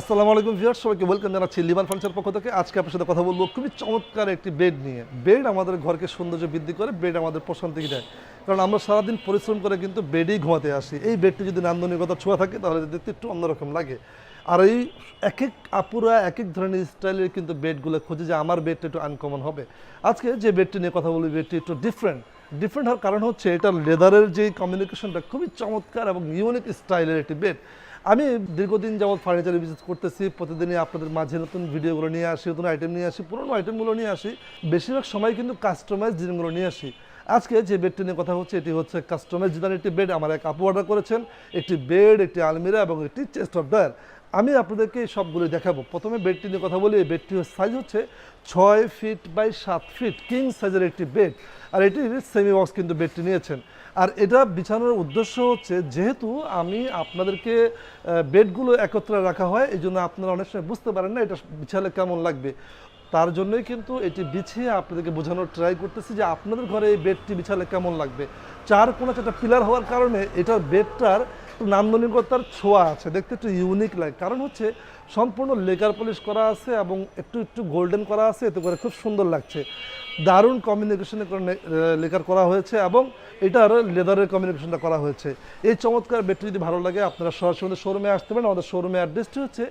আসসালামু আলাইকুম ভিউয়ার সবাইকে ওয়েলকাম জানাচ্ছি লিভার ফার্নিচার পক্ষ থেকে। আজকে আপনার সাথে কথা বলব খুবই চমৎকার একটি বেড নিয়ে। বেড আমাদের ঘরকে সৌন্দর্য বৃদ্ধি করে, বেড আমাদের প্রশান্তি দেয়। কারণ আমরা সারাদিন পরিশ্রম করে কিন্তু বেডেই ঘুমাতে আসি। এই বেডটি যদি নান্দনিকতা ছোঁয়া থাকে, তাহলে দেখতে একটু অন্যরকম লাগে। আর এই এক এক আপুরা এক এক ধরনের স্টাইলের কিন্তু বেডগুলো খোঁজে যে আমার বেডটা একটু আনকমন হবে। আজকে যে বেডটি নিয়ে কথা বলি বেডটি একটু ডিফারেন্ট ডিফারেন্ট হওয়ার কারণ হচ্ছে, এটা লেদারের যে কমিউনিকেশনটা খুবই চমৎকার এবং ইউনিক স্টাইলের একটি বেড আমি দীর্ঘদিন যাবৎ ফার্নিচার বিজনেস করতেছি, প্রতিদিনই আপনাদের মাঝে নতুন ভিডিওগুলো নিয়ে আসি, নতুন আইটেম নিয়ে আসি, পুরনো আইটেমগুলো নিয়ে আসি। বেশিরভাগ সময় কিন্তু কাস্টমাইজ জিনিসগুলো নিয়ে আসি। আজকে যে বেডটি নিয়ে কথা হচ্ছে, এটি হচ্ছে কাস্টমাইজ জিনার একটি বেড আমার এক আপু অর্ডার করেছেন, একটি বেড একটি আলমিরা এবং একটি চেস্ট অফ ডয়ার আমি আপনাদেরকে সবগুলো দেখাবো। প্রথমে বেডটি নিয়ে কথা বলি। এই বেডটির সাইজ হচ্ছে ছয় ফিট বাই সাত ফিট কিং সাইজের একটি বেড আর এটি সেমি বক্স কিন্তু বেডটি নিয়েছেন। আর এটা বিছানোর উদ্দেশ্য হচ্ছে, যেহেতু আমি আপনাদেরকে বেডগুলো একত্রে রাখা হয়, এই জন্য আপনারা অনেক সময় বুঝতে পারেন না এটা বিছালে কেমন লাগবে। তার জন্যই কিন্তু এটি বিছিয়ে আপনাদেরকে বোঝানোর ট্রাই করতেছি যে আপনাদের ঘরে এই বেডটি বিছালে কেমন লাগবে। চার কোনো একটা পিলার হওয়ার কারণে এটার বেডটার নান্দনিকতার ছোঁয়া আছে, দেখতে একটু ইউনিক লাগে। কারণ হচ্ছে সম্পূর্ণ লেকার পলিশ করা আছে এবং একটু একটু গোল্ডেন করা আছে, এতে করে খুব সুন্দর লাগছে। দারুণ কমিউনিকেশনের কারণে লেকার করা হয়েছে এবং এটার লেদারের কমিউনিকেশনটা করা হয়েছে। এই চমৎকার বেডটি যদি ভালো লাগে, আপনারা সরাসরি শোরুমে আসতে পারেন। আমাদের শোরুমে অ্যাড্রেসটি হচ্ছে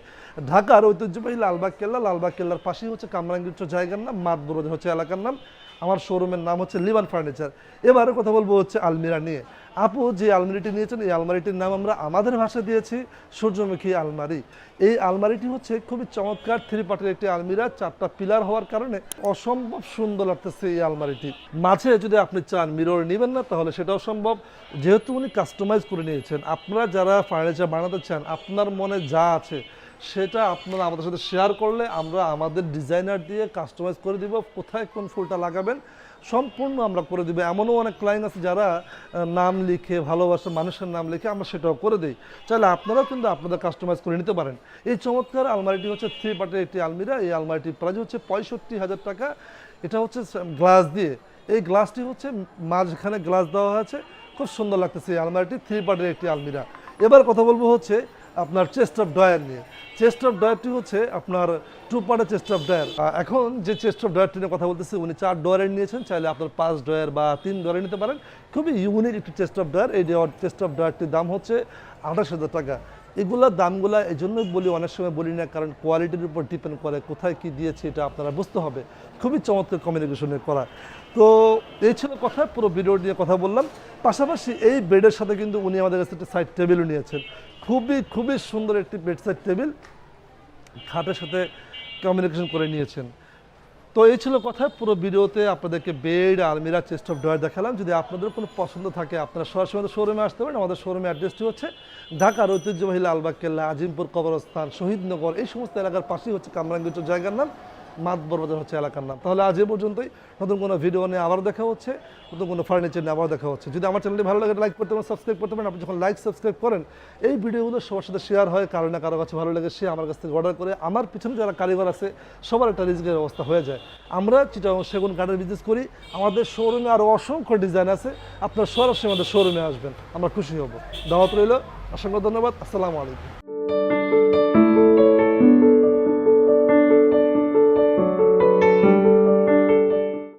ঢাকার ঐতিহ্যবাহী লালবাগ কেল্লা, লালবাগ কেল্লার পাশেই হচ্ছে কামরাঙ্গিচ্ছ জায়গার নাম মাতবর হচ্ছে এলাকার নাম। আমার শোরুমের নাম হচ্ছে লিবান ফার্নিচার এবারে কথা বলব হচ্ছে আলমিরা নিয়ে। আপু যে আলমারিটি নিয়েছেন, এই আলমারিটির নাম আমরা আমাদের ভাষায় দিয়েছি, সূর্যমুখী আলমারি। এই আলমারিটি হচ্ছে খুবই চমৎকার থ্রি পার্টের একটি আলমিরা, চারটা পিলার হওয়ার কারণে অসম্ভব সুন্দর লাগতেছে এই আলমারিটি। মাঝে যদি আপনি চান মিরর নেবেন না, তাহলে সেটাও সম্ভব। যেহেতু উনি কাস্টমাইজ করে নিয়েছেন, আপনারা যারা ফার্নিচার বানাতে চান, আপনার মনে যা আছে, সেটা আপনারা আমাদের সাথে শেয়ার করলে আমরা আমাদের ডিজাইনার দিয়ে কাস্টমাইজ করে দিব, কোথায় কোন ফুলটা লাগাবেন সম্পূর্ণ আমরা করে দিব। এমনও অনেক ক্লায়েন্ট আছে যারা নাম লিখে, ভালোবাসা, মানুষের নাম লিখে আমরা সেটাও করে দিই। চাইলে আপনারাও কিন্তু আপনাদের কাস্টমাইজ করে নিতে পারেন। এই চমৎকার আলমারিটি হচ্ছে থ্রি পার্টের একটি আলমিরা। এই আলমারিটির প্রাইস হচ্ছে পঁয়ষট্টি হাজার টাকা। এটা হচ্ছে গ্লাস দিয়ে। এই গ্লাসটি হচ্ছে মাঝখানে গ্লাস দেওয়া আছে খুব সুন্দর লাগতেছে এই আলমারিটি থ্রি পার্টের একটি আলমিরা। এবার কথা বলব হচ্ছে আপনার চেস্ট অফ ডয়ার নিয়ে। চেস্ট অফ ডয়ারটি হচ্ছে আপনার টু পার্টের চেস্ট অফ ডয়ার এখন যে চেস্ট অফ ডয়ারটি নিয়ে কথা বলতেছি, উনি চার ডয়ারের নিয়েছেন, চাইলে আপনার পাঁচ ডয়ার বা তিন ডয়ারে নিতে পারেন। খুবই ইউনিক একটি চেস্ট অফ ডয়ার এই চেস্ট অফ ডয়ারটির দাম হচ্ছে আঠাশ হাজার টাকা। এগুলোর দামগুলো এই জন্যই বলি, অনেক সময় বলি না, কারণ কোয়ালিটির উপর ডিপেন্ড করে কোথায় কি দিয়েছে, এটা আপনারা বুঝতে হবে। খুবই চমৎকার কমিউনিকেশনের করা। তো এই ছিল কথা, পুরো ভিডিও নিয়ে কথা বললাম। পাশাপাশি এই বেডের সাথে কিন্তু উনি আমাদের কাছে একটা সাইড টেবিলও নিয়েছেন। খুবই খুবই সুন্দর একটি বেড সাইড টেবিল খাটের সাথে কমিউনিকেশন করে নিয়েছেন। তো এই ছিল কথা, পুরো ভিডিওতে আপনাদেরকে বেড আলমিরা চেস্ট অফ ডয়ার দেখালাম। যদি আপনাদের কোনো পছন্দ থাকে, আপনারা সরাসরি আমাদের শোরুমে আসতে পারেন। আমাদের শোরুমে অ্যাড্রেসটি হচ্ছে ঢাকার ঐতিহ্যবাহী লালবাগ, কেল্লা, আজিমপুর, কবরস্থান, শহীদনগর, এই সমস্ত এলাকার পাশেই হচ্ছে কামরাঙ্গিত জায়গার নাম। মাতবর বাজার হচ্ছে এলাকার নাম। তাহলে আজ এ পর্যন্তই। নতুন কোনো ভিডিও নিয়ে আবার দেখা হচ্ছে। নতুন কোনো ফার্নিচার নিয়ে আবার দেখা হচ্ছে। যদি আমার চ্যানেলটি ভালো লাগে লাইক করতে পারেন সাবস্ক্রাইব করতে পারেন, আপনি যখন লাইক সাবস্ক্রাইব করেন, এই ভিডিওগুলো সবার সাথে শেয়ার হয়, কারও না কারও কাছে ভালো লাগে, সে আমার কাছ থেকে অর্ডার করে, আমার পিছনে যারা কারিগর আছে, সবার একটা রিজিকের ব্যবস্থা হয়ে যায়। আমরা চিটাং সেগুন কাঠের বিজনেস করি, আমাদের শোরুমে আরও অসংখ্য ডিজাইন আছে, আপনার সরাসরি আমাদের শোরুমে আসবেন, আমরা খুশি হব। দাওয়াত রইল, অসংখ্য ধন্যবাদ, আসসালামু আলাইকুম।